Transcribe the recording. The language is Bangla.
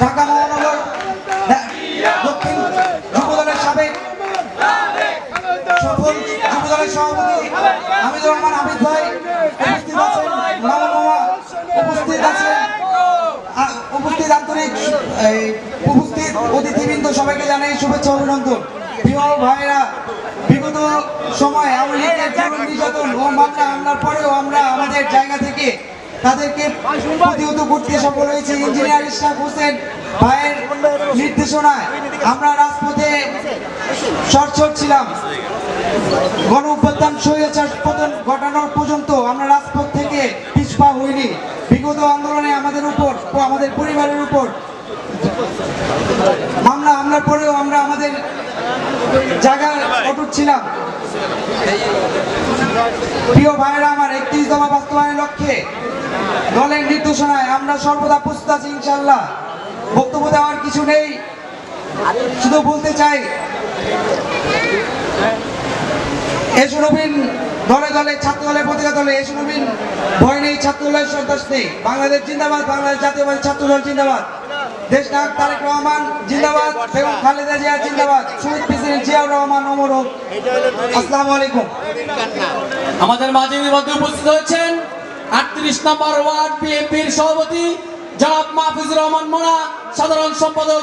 ঢাকা মহানগর দক্ষিণ যুবদলের সাবেক সফল যুবদলের সভাপতি হামিদুর রহমান হামিদ ভাই উপস্থিত আছেন, মামা উপস্থিত আছেন। উপস্থিত আন্তরিক উপস্থিত অতিথিবৃন্দ সবাইকে জানাই শুভেচ্ছা, অভিনন্দন। প্রিয় ভাইরা বিগত সময় আওয়ামী লীগের জুলুম নির্যাতন ও মামলা হামলার পরেও আমরা আমাদের জায়গা থেকে তাদেরকে প্রতিহত করতে সফল হয়েছে ইঞ্জিনিয়ার ইশরাক হোসেন ভাইয়ের নির্দেশনায়। আমরা রাজপথে সরছর ছিলাম। গণ উপাদান স্বৈরাচার ঘটানোর পর্যন্ত আমরা রাজপথ থেকে পিছপা হইনি। বিগত আন্দোলনে আমাদের উপর ও আমাদের পরিবারের উপর মামলা, হামলার পরেও আমরা আমাদের জায়গায় অটুট ছিলাম। প্রিয় ভাইরা আমার একত্রিশ বাস্তবায়নের লক্ষ্যে দলের নির্দেশনায় আমরা সর্বদা প্রস্তুত আছি ইনশাল্লাহ বক্তব্য দেওয়ার কিছু নেই। শুধু বলতে চাই, এসো নবীন, দলে দলে, ছাত্র দলে পতিকা দলে এসো নবীন। ভয় নেই ছাত্র দলের সন্ত্রাস নেই। বাংলাদেশ জিন্দাবাদ, বাংলাদেশ জাতীয়বাদী ছাত্র দল জিন্দাবাদ। দেশ নায়ক তারেক রহমান জিন্দাবাদ এবং খালেদা জিয়া জিন্দাবাদ। শহীদ প্রেসিডেন্ট জিয়াউর রহমান অমর হোক। আসসালামু আলাইকুম। আমাদের মাঝে মধ্যে উপস্থিত হয়েছেন। আটত্রিশ নম্বর ওয়ার্ড বিএনপির সভাপতি জনাব মাহফুজুর রহমান মোনা সাধারণ সম্পাদক